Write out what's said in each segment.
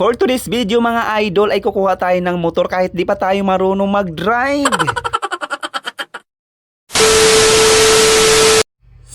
For today's video mga idol ay kukuha tayo ng motor kahit di pa tayo marunong mag-drive.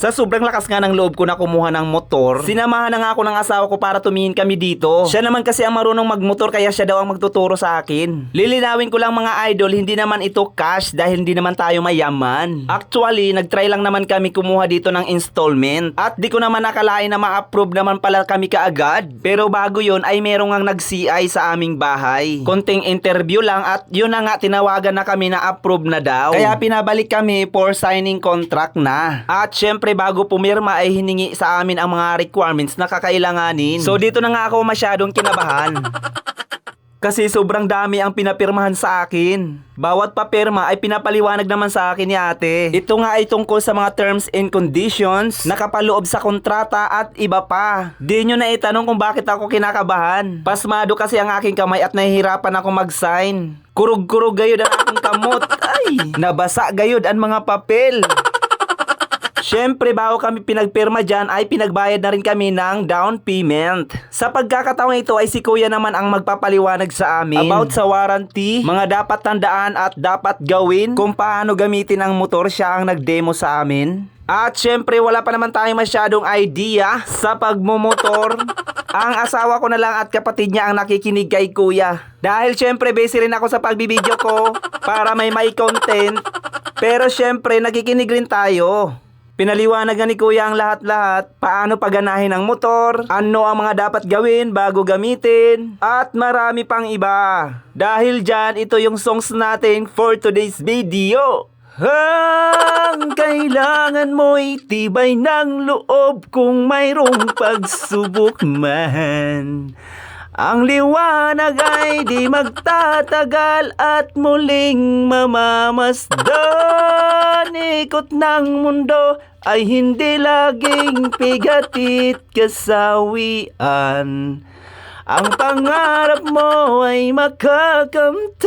Sa sobrang lakas nga ng loob ko na kumuha ng motor, sinamahan na nga ako ng asawa ko para tumingin kami dito. Siya naman kasi ang marunong magmotor kaya siya daw ang magtuturo sa akin. Lilinawin ko lang mga idol, hindi naman ito cash dahil hindi naman tayo mayaman. Actually, nagtry lang naman kami kumuha dito ng installment. At di ko naman nakalain na ma-approve naman pala kami kaagad. Pero bago yon ay merong ang nag-CI sa aming bahay. Konting interview lang at yun na nga tinawagan na kami na approve na daw. Kaya pinabalik kami for signing contract na. At syempre bago pumirma ay hiningi sa amin ang mga requirements na kakailanganin. So dito na nga ako masyadong kinabahan. Kasi sobrang dami ang pinapirmahan sa akin. Bawat papirma ay pinapaliwanag naman sa akin ni ate. Ito nga ay tungkol sa mga terms and conditions, nakapaloob sa kontrata at iba pa. Di nyo na itanong kung bakit ako kinakabahan. Pasmado kasi ang aking kamay at nahihirapan ako mag-sign. Kurug-kurug gayod ang aking kamot. Ay, nabasa gayod ang mga papel. Siyempre, bago kami pinagpirma dyan, ay pinagbayad na rin kami ng down payment. Sa pagkakataon ito ay si kuya naman ang magpapaliwanag sa amin about sa warranty, mga dapat tandaan at dapat gawin, kung paano gamitin ang motor siya ang nagdemo sa amin. At syempre wala pa naman tayong masyadong idea sa pagmumotor. ang asawa ko na lang at kapatid niya ang nakikinig kay kuya. Dahil syempre busy rin ako sa pagbibideo ko para may may content. Pero syempre nakikinig rin tayo. Pinaliwanag nga ni Kuya ang lahat-lahat, paano paganahin ang motor, ano ang mga dapat gawin bago gamitin, at marami pang iba. Dahil dyan, ito yung songs natin for today's video. Ang kailangan mo'y tibay ng loob kung mayroong pagsubok man. Ang liwanag ay di magtatagal at muling mamamasdan. Ikot ng mundo ay hindi laging pigatit kasawian. Ang pangarap mo ay makakamtan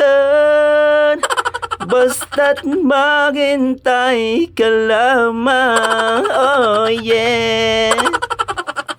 Basta't maghintay ka lamang Oh yeah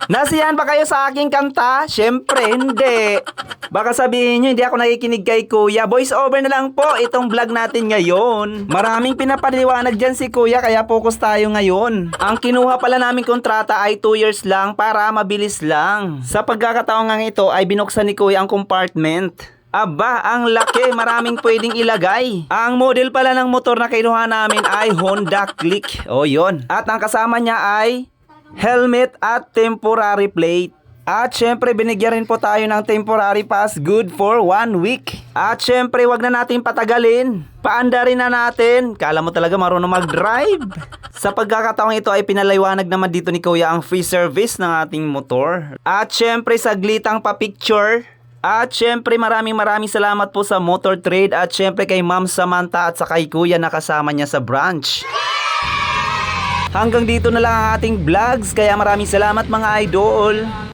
Nasiyahan ba kayo sa aking kanta? Siyempre, hindi. Baka sabihin nyo, hindi ako nakikinig kay Kuya. Voice over na lang po itong vlog natin ngayon. Maraming pinapaliwanag dyan si Kuya, kaya focus tayo ngayon. Ang kinuha pala namin kontrata ay 2 years lang para mabilis lang. Sa pagkakataon nga ito ay binuksan ni Kuya ang compartment. Aba, ang laki, maraming pwedeng ilagay. Ang model pala ng motor na kinuha namin ay Honda Click. O yon. At ang kasama niya ay helmet at temporary plate. At syempre binigyan rin po tayo ng temporary pass good for one week. At syempre wag na natin patagalin. Paanda rin na natin. Kala mo talaga marunong mag-drive. Sa pagkakataong ito ay pinaliwanag naman dito ni Kuya ang free service ng ating motor. At syempre saglitang pa-picture. At syempre maraming maraming salamat po sa Motor Trade at syempre kay Ma'am Samantha at sa kay Kuya na kasama niya sa branch. Hanggang dito na lang ang ating vlogs kaya maraming salamat mga idol.